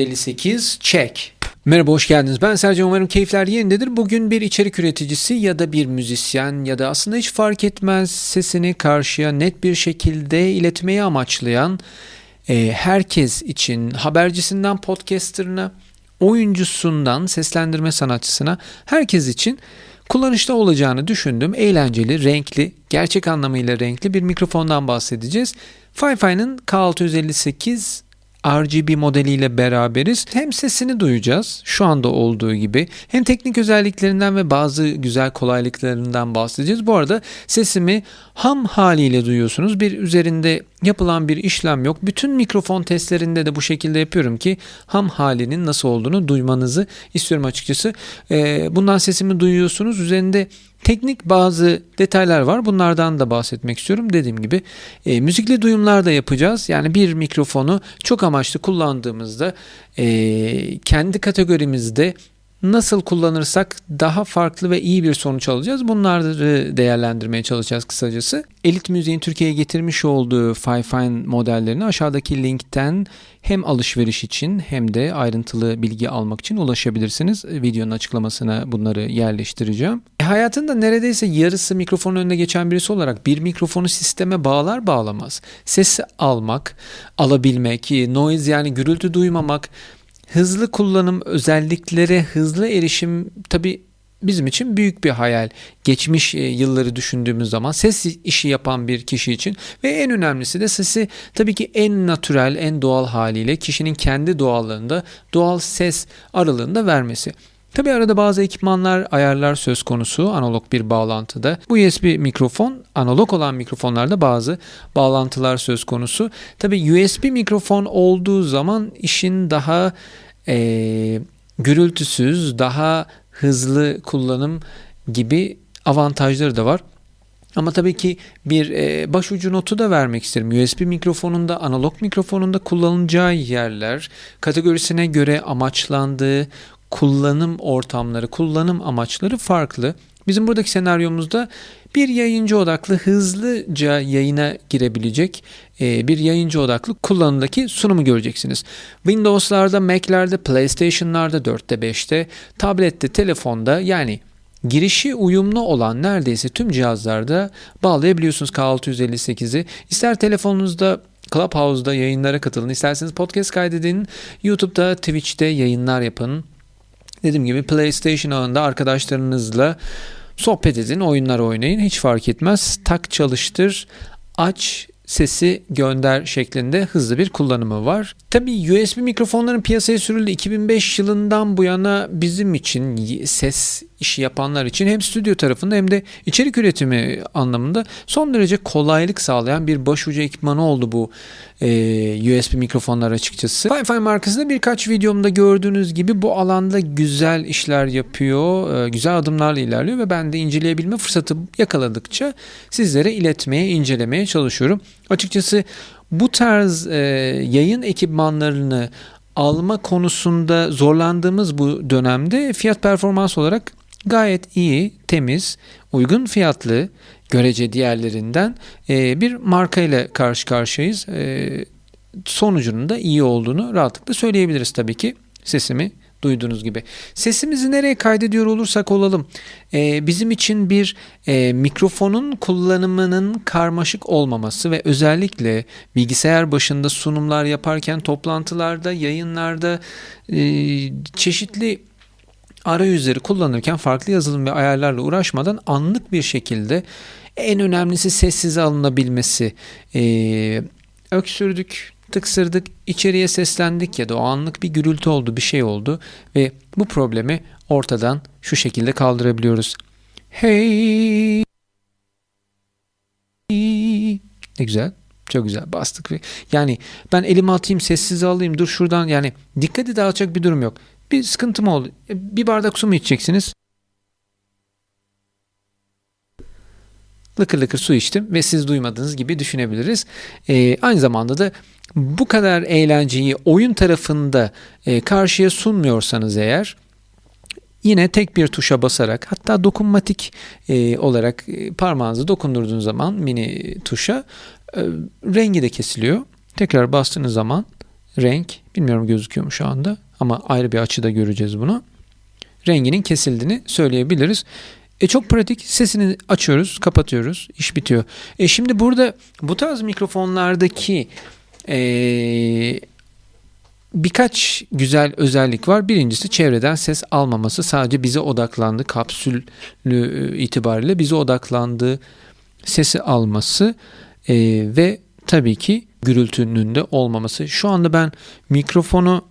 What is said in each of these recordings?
K658 check. Merhaba hoş geldiniz. Ben Sercan umarım keyifler yerindedir. Bugün bir içerik üreticisi ya da bir müzisyen ya da aslında hiç fark etmez sesini karşıya net bir şekilde iletmeyi amaçlayan e, herkes için habercisinden podcasterına, oyuncusundan seslendirme sanatçısına herkes için kullanışlı olacağını düşündüm. Eğlenceli, renkli, gerçek anlamıyla renkli bir mikrofondan bahsedeceğiz. Fi-Fi'nin K658 RGB modeliyle beraberiz. Hem sesini duyacağız şu anda olduğu gibi hem teknik özelliklerinden ve bazı güzel kolaylıklarından bahsedeceğiz. Bu arada sesimi ham haliyle duyuyorsunuz. Bir üzerinde yapılan bir işlem yok. Bütün mikrofon testlerinde de bu şekilde yapıyorum ki ham halinin nasıl olduğunu duymanızı istiyorum açıkçası. Ee, bundan sesimi duyuyorsunuz. Üzerinde Teknik bazı detaylar var. Bunlardan da bahsetmek istiyorum. Dediğim gibi e, müzikli duyumlar da yapacağız. Yani bir mikrofonu çok amaçlı kullandığımızda e, kendi kategorimizde nasıl kullanırsak daha farklı ve iyi bir sonuç alacağız. Bunları değerlendirmeye çalışacağız kısacası. Elit Müziğin Türkiye'ye getirmiş olduğu Fi-Fine modellerini aşağıdaki linkten hem alışveriş için hem de ayrıntılı bilgi almak için ulaşabilirsiniz. Videonun açıklamasına bunları yerleştireceğim. E, hayatında neredeyse yarısı mikrofonun önüne geçen birisi olarak bir mikrofonu sisteme bağlar bağlamaz. Sesi almak, alabilmek, noise yani gürültü duymamak, hızlı kullanım özelliklere hızlı erişim tabi bizim için büyük bir hayal. Geçmiş e, yılları düşündüğümüz zaman ses işi yapan bir kişi için ve en önemlisi de sesi tabii ki en natürel, en doğal haliyle kişinin kendi doğallığında doğal ses aralığında vermesi. Tabi arada bazı ekipmanlar, ayarlar söz konusu analog bir bağlantıda. Bu USB mikrofon, analog olan mikrofonlarda bazı bağlantılar söz konusu. Tabi USB mikrofon olduğu zaman işin daha e, gürültüsüz, daha hızlı kullanım gibi avantajları da var. Ama tabii ki bir e, başucu notu da vermek isterim. USB mikrofonunda, analog mikrofonunda kullanılacağı yerler, kategorisine göre amaçlandığı kullanım ortamları, kullanım amaçları farklı. Bizim buradaki senaryomuzda bir yayıncı odaklı hızlıca yayına girebilecek e, bir yayıncı odaklı kullanımdaki sunumu göreceksiniz. Windows'larda, Mac'lerde, PlayStation'larda 4'te 5'te, tablette, telefonda yani girişi uyumlu olan neredeyse tüm cihazlarda bağlayabiliyorsunuz K658'i. İster telefonunuzda Clubhouse'da yayınlara katılın, isterseniz podcast kaydedin, YouTube'da, Twitch'te yayınlar yapın. Dediğim gibi PlayStation ağında arkadaşlarınızla sohbet edin, oyunlar oynayın. Hiç fark etmez. Tak çalıştır, aç, sesi gönder şeklinde hızlı bir kullanımı var. Tabi USB mikrofonların piyasaya sürüldü 2005 yılından bu yana bizim için ses işi yapanlar için hem stüdyo tarafında hem de içerik üretimi anlamında son derece kolaylık sağlayan bir başucu ekipmanı oldu bu e, USB mikrofonlar açıkçası. Fi-Fi markasında birkaç videomda gördüğünüz gibi bu alanda güzel işler yapıyor, e, güzel adımlarla ilerliyor ve ben de inceleyebilme fırsatı yakaladıkça sizlere iletmeye, incelemeye çalışıyorum. Açıkçası bu tarz e, yayın ekipmanlarını alma konusunda zorlandığımız bu dönemde fiyat performans olarak gayet iyi, temiz, uygun fiyatlı görece diğerlerinden e, bir marka ile karşı karşıyayız. E, sonucunun da iyi olduğunu rahatlıkla söyleyebiliriz tabii ki. Sesimi duyduğunuz gibi. Sesimizi nereye kaydediyor olursak olalım e, bizim için bir e, mikrofonun kullanımının karmaşık olmaması ve özellikle bilgisayar başında sunumlar yaparken toplantılarda, yayınlarda e, çeşitli arayüzleri kullanırken farklı yazılım ve ayarlarla uğraşmadan anlık bir şekilde en önemlisi sessiz alınabilmesi. Ee, öksürdük, tıksırdık, içeriye seslendik ya da o anlık bir gürültü oldu, bir şey oldu ve bu problemi ortadan şu şekilde kaldırabiliyoruz. Hey ne güzel. Çok güzel bastık. Yani ben elimi atayım sessiz alayım dur şuradan yani dikkati dağıtacak bir durum yok. Bir sıkıntı mı oldu? E, bir bardak su mu içeceksiniz? Lıkır lıkır su içtim ve siz duymadığınız gibi düşünebiliriz. Ee, aynı zamanda da bu kadar eğlenceyi oyun tarafında e, karşıya sunmuyorsanız eğer yine tek bir tuşa basarak hatta dokunmatik e, olarak e, parmağınızı dokundurduğunuz zaman mini tuşa e, rengi de kesiliyor. Tekrar bastığınız zaman renk. Bilmiyorum gözüküyor mu şu anda ama ayrı bir açıda göreceğiz bunu. Renginin kesildiğini söyleyebiliriz. E çok pratik. Sesini açıyoruz, kapatıyoruz. iş bitiyor. E şimdi burada bu tarz mikrofonlardaki e, birkaç güzel özellik var. Birincisi çevreden ses almaması. Sadece bize odaklandı. Kapsülü e, itibariyle bize odaklandığı sesi alması e, ve tabii ki gürültünün de olmaması. Şu anda ben mikrofonu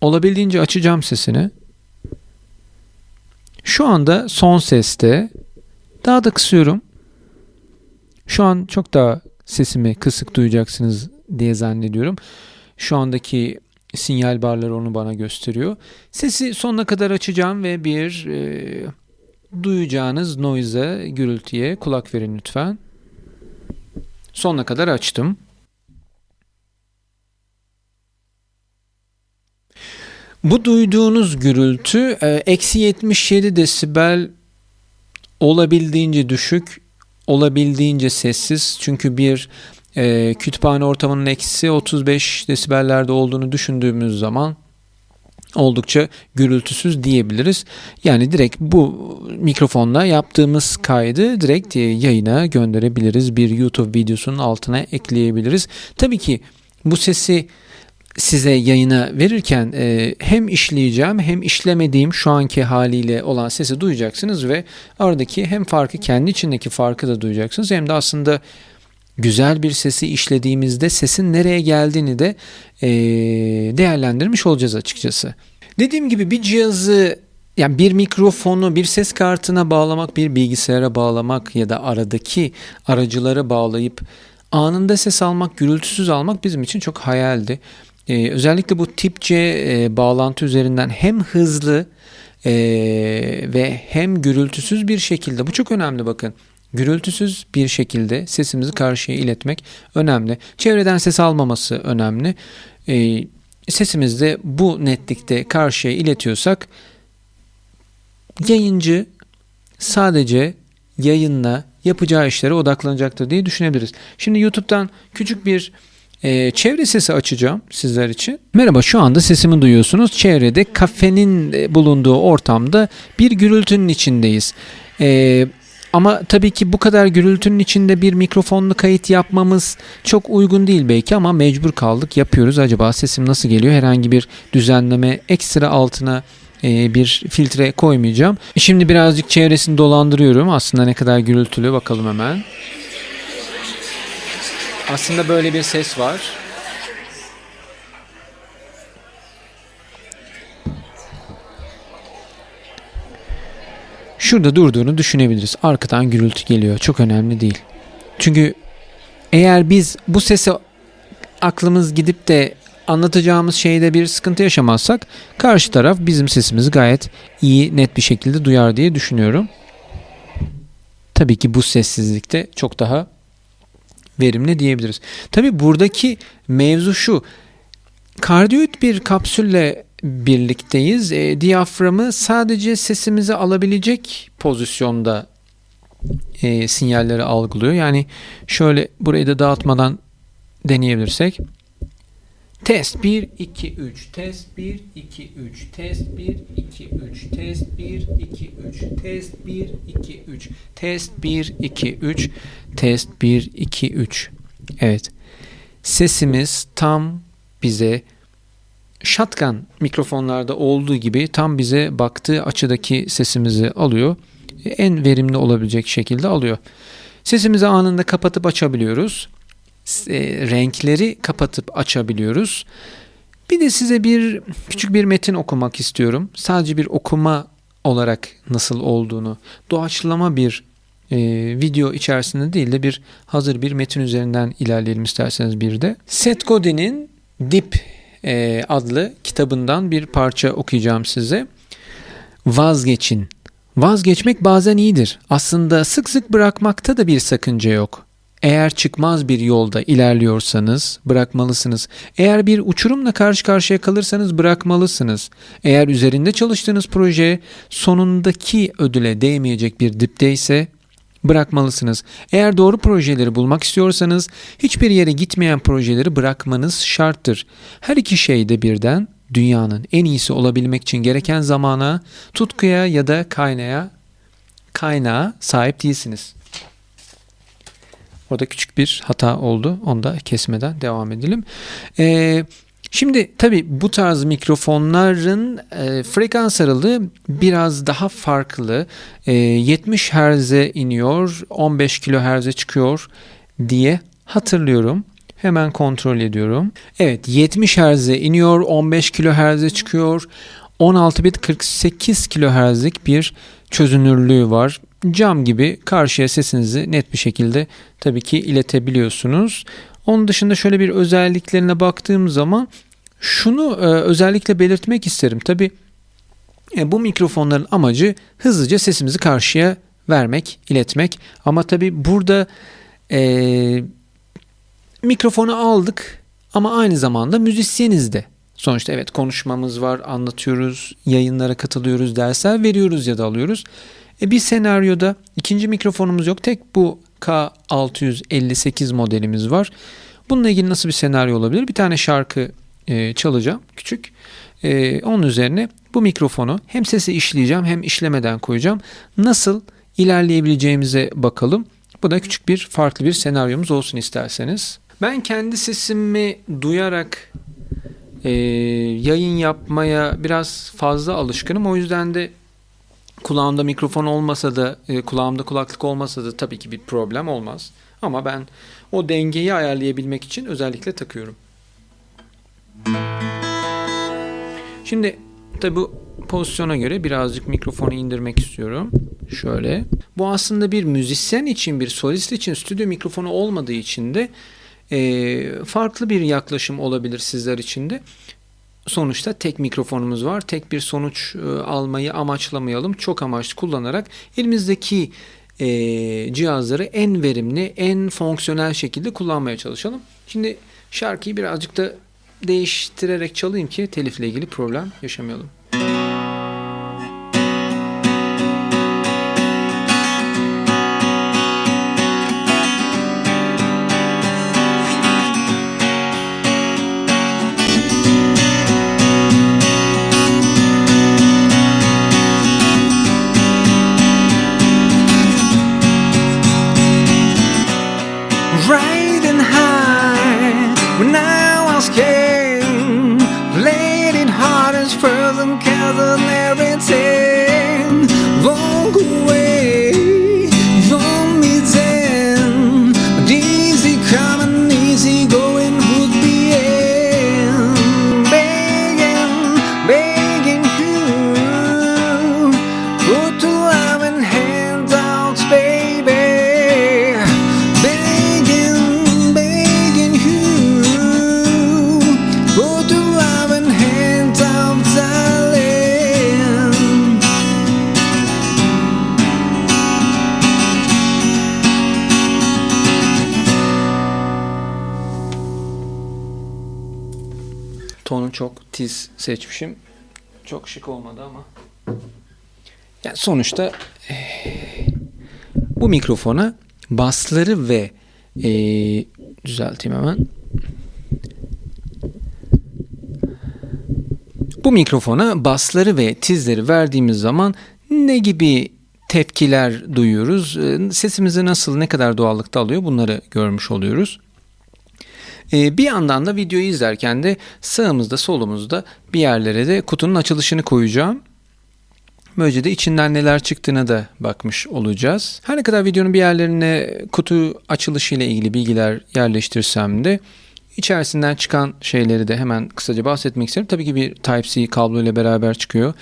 olabildiğince açacağım sesini. Şu anda son seste daha da kısıyorum. Şu an çok daha sesimi kısık duyacaksınız diye zannediyorum. Şu andaki sinyal barları onu bana gösteriyor. Sesi sonuna kadar açacağım ve bir e, duyacağınız noise'a, gürültüye kulak verin lütfen. Sonuna kadar açtım. Bu duyduğunuz gürültü e, eksi 77 desibel olabildiğince düşük, olabildiğince sessiz. Çünkü bir e, kütüphane ortamının eksi 35 desibellerde olduğunu düşündüğümüz zaman oldukça gürültüsüz diyebiliriz. Yani direkt bu mikrofonla yaptığımız kaydı direkt yayına gönderebiliriz. Bir YouTube videosunun altına ekleyebiliriz. Tabii ki bu sesi size yayına verirken e, hem işleyeceğim hem işlemediğim şu anki haliyle olan sesi duyacaksınız ve aradaki hem farkı kendi içindeki farkı da duyacaksınız hem de aslında güzel bir sesi işlediğimizde sesin nereye geldiğini de e, değerlendirmiş olacağız açıkçası. Dediğim gibi bir cihazı yani bir mikrofonu bir ses kartına bağlamak, bir bilgisayara bağlamak ya da aradaki aracılara bağlayıp anında ses almak, gürültüsüz almak bizim için çok hayaldi. Ee, özellikle bu tip e, bağlantı üzerinden hem hızlı e, ve hem gürültüsüz bir şekilde bu çok önemli bakın. Gürültüsüz bir şekilde sesimizi karşıya iletmek önemli. Çevreden ses almaması önemli. E, sesimizi de bu netlikte karşıya iletiyorsak yayıncı sadece yayınla yapacağı işlere odaklanacaktır diye düşünebiliriz. Şimdi YouTube'dan küçük bir e, çevre sesi açacağım sizler için. Merhaba şu anda sesimi duyuyorsunuz. Çevrede kafenin e, bulunduğu ortamda bir gürültünün içindeyiz. E, ama tabii ki bu kadar gürültünün içinde bir mikrofonlu kayıt yapmamız çok uygun değil belki ama mecbur kaldık yapıyoruz. Acaba sesim nasıl geliyor? Herhangi bir düzenleme ekstra altına e, bir filtre koymayacağım. Şimdi birazcık çevresini dolandırıyorum. Aslında ne kadar gürültülü bakalım hemen. Aslında böyle bir ses var. Şurada durduğunu düşünebiliriz. Arkadan gürültü geliyor. Çok önemli değil. Çünkü eğer biz bu sesi aklımız gidip de anlatacağımız şeyde bir sıkıntı yaşamazsak karşı taraf bizim sesimizi gayet iyi net bir şekilde duyar diye düşünüyorum. Tabii ki bu sessizlikte çok daha verimli diyebiliriz. Tabii buradaki mevzu şu. Kardiyoid bir kapsülle birlikteyiz. E, diyaframı sadece sesimizi alabilecek pozisyonda e, sinyalleri algılıyor. Yani şöyle burayı da dağıtmadan deneyebilirsek. Test 1 2 3 test 1 2 3 test 1 2 3 test 1 2 3 test 1 2 3 test 1 2 3 test 1 2 3 Evet. Sesimiz tam bize shotgun mikrofonlarda olduğu gibi tam bize baktığı açıdaki sesimizi alıyor. En verimli olabilecek şekilde alıyor. Sesimizi anında kapatıp açabiliyoruz. E, renkleri kapatıp açabiliyoruz. Bir de size bir küçük bir metin okumak istiyorum. Sadece bir okuma olarak nasıl olduğunu, doğaçlama bir e, video içerisinde değil de bir hazır bir metin üzerinden ilerleyelim isterseniz bir de. Seth Godin'in Dip e, adlı kitabından bir parça okuyacağım size. Vazgeçin. Vazgeçmek bazen iyidir. Aslında sık sık bırakmakta da bir sakınca yok. Eğer çıkmaz bir yolda ilerliyorsanız bırakmalısınız. Eğer bir uçurumla karşı karşıya kalırsanız bırakmalısınız. Eğer üzerinde çalıştığınız proje sonundaki ödüle değmeyecek bir dipte ise bırakmalısınız. Eğer doğru projeleri bulmak istiyorsanız hiçbir yere gitmeyen projeleri bırakmanız şarttır. Her iki şeyde birden dünyanın en iyisi olabilmek için gereken zamana, tutkuya ya da kaynaya kaynağa sahip değilsiniz. Orada küçük bir hata oldu. Onu da kesmeden devam edelim. Ee, şimdi tabii bu tarz mikrofonların e, frekans aralığı biraz daha farklı. E, 70 Hz'e iniyor, 15 kHz'e çıkıyor diye hatırlıyorum. Hemen kontrol ediyorum. Evet 70 Hz'e iniyor, 15 kHz'e çıkıyor. 16 bit 48 kHz'lik bir çözünürlüğü var. Cam gibi karşıya sesinizi net bir şekilde tabii ki iletebiliyorsunuz. Onun dışında şöyle bir özelliklerine baktığım zaman şunu e, özellikle belirtmek isterim. Tabii e, bu mikrofonların amacı hızlıca sesimizi karşıya vermek, iletmek. Ama tabii burada e, mikrofonu aldık ama aynı zamanda müzisyeniz de. Sonuçta evet konuşmamız var, anlatıyoruz, yayınlara katılıyoruz, dersler veriyoruz ya da alıyoruz. E bir senaryoda ikinci mikrofonumuz yok. Tek bu K658 modelimiz var. Bununla ilgili nasıl bir senaryo olabilir? Bir tane şarkı e, çalacağım küçük. E, onun üzerine bu mikrofonu hem sesi işleyeceğim hem işlemeden koyacağım. Nasıl ilerleyebileceğimize bakalım. Bu da küçük bir farklı bir senaryomuz olsun isterseniz. Ben kendi sesimi duyarak e, yayın yapmaya biraz fazla alışkınım. O yüzden de kulağımda mikrofon olmasa da e, kulağımda kulaklık olmasa da tabii ki bir problem olmaz. Ama ben o dengeyi ayarlayabilmek için özellikle takıyorum. Şimdi tabi bu pozisyona göre birazcık mikrofonu indirmek istiyorum. Şöyle. Bu aslında bir müzisyen için, bir solist için stüdyo mikrofonu olmadığı için de e, farklı bir yaklaşım olabilir sizler için de. Sonuçta tek mikrofonumuz var. Tek bir sonuç e, almayı amaçlamayalım. Çok amaçlı kullanarak elimizdeki e, cihazları en verimli, en fonksiyonel şekilde kullanmaya çalışalım. Şimdi şarkıyı birazcık da değiştirerek çalayım ki telifle ilgili problem yaşamayalım. right. Tiz seçmişim. Çok şık olmadı ama. Yani sonuçta eh, bu mikrofona basları ve eh, düzelteyim hemen. Bu mikrofona basları ve tizleri verdiğimiz zaman ne gibi tepkiler duyuyoruz? Eh, Sesimizi nasıl, ne kadar doğallıkta alıyor bunları görmüş oluyoruz. Ee, bir yandan da videoyu izlerken de sağımızda solumuzda bir yerlere de kutunun açılışını koyacağım. Böylece de içinden neler çıktığına da bakmış olacağız. Her ne kadar videonun bir yerlerine kutu açılışı ile ilgili bilgiler yerleştirsem de içerisinden çıkan şeyleri de hemen kısaca bahsetmek isterim. Tabii ki bir Type-C kablo ile beraber çıkıyor.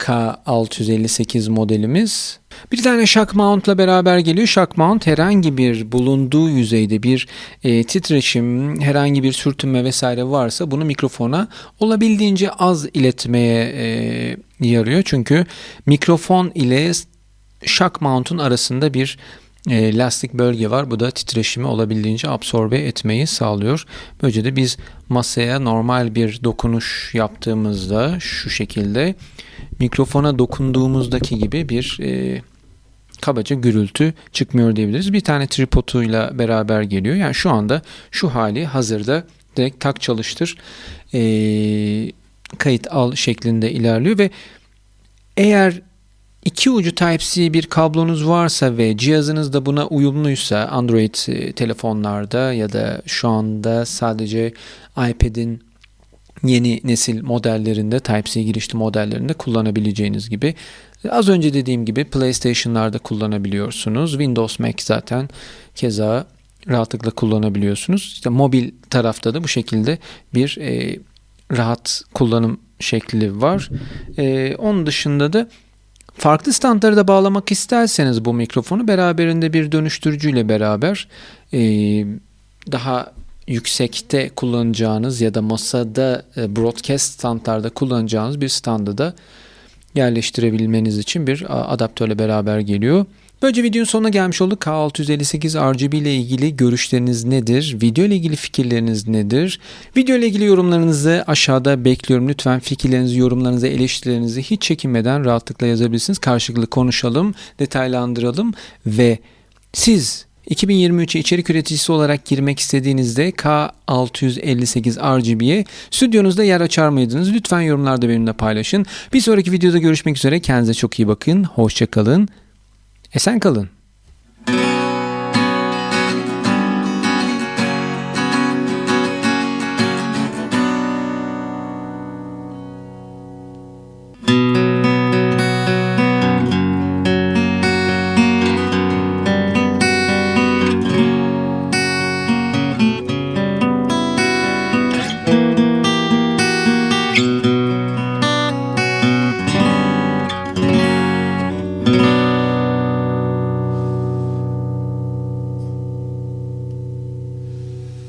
K658 modelimiz. Bir tane shock mount'la beraber geliyor. Shock mount herhangi bir bulunduğu yüzeyde bir e, titreşim, herhangi bir sürtünme vesaire varsa bunu mikrofona olabildiğince az iletmeye e, yarıyor. Çünkü mikrofon ile shock mount'un arasında bir e, lastik bölge var. Bu da titreşimi olabildiğince absorbe etmeyi sağlıyor. Böylece de biz masaya normal bir dokunuş yaptığımızda şu şekilde mikrofona dokunduğumuzdaki gibi bir e, kabaca gürültü çıkmıyor diyebiliriz. Bir tane tripoduyla beraber geliyor. Yani şu anda şu hali hazırda direkt tak çalıştır ee, kayıt al şeklinde ilerliyor ve eğer iki ucu Type-C bir kablonuz varsa ve cihazınız da buna uyumluysa Android e, telefonlarda ya da şu anda sadece iPad'in yeni nesil modellerinde Type-C girişli modellerinde kullanabileceğiniz gibi az önce dediğim gibi PlayStation'larda kullanabiliyorsunuz. Windows Mac zaten keza rahatlıkla kullanabiliyorsunuz. İşte mobil tarafta da bu şekilde bir e, rahat kullanım şekli var. E, onun dışında da farklı standlara bağlamak isterseniz bu mikrofonu beraberinde bir dönüştürücüyle beraber e, daha yüksekte kullanacağınız ya da masada e, broadcast standlarda kullanacağınız bir standa da yerleştirebilmeniz için bir adaptörle beraber geliyor. Böylece videonun sonuna gelmiş olduk. K658 RGB ile ilgili görüşleriniz nedir? Video ile ilgili fikirleriniz nedir? Video ile ilgili yorumlarınızı aşağıda bekliyorum. Lütfen fikirlerinizi, yorumlarınızı, eleştirilerinizi hiç çekinmeden rahatlıkla yazabilirsiniz. Karşılıklı konuşalım, detaylandıralım ve siz 2023'e içerik üreticisi olarak girmek istediğinizde K658 RGB'ye stüdyonuzda yer açar mıydınız? Lütfen yorumlarda benimle paylaşın. Bir sonraki videoda görüşmek üzere. Kendinize çok iyi bakın. Hoşçakalın. Esen kalın.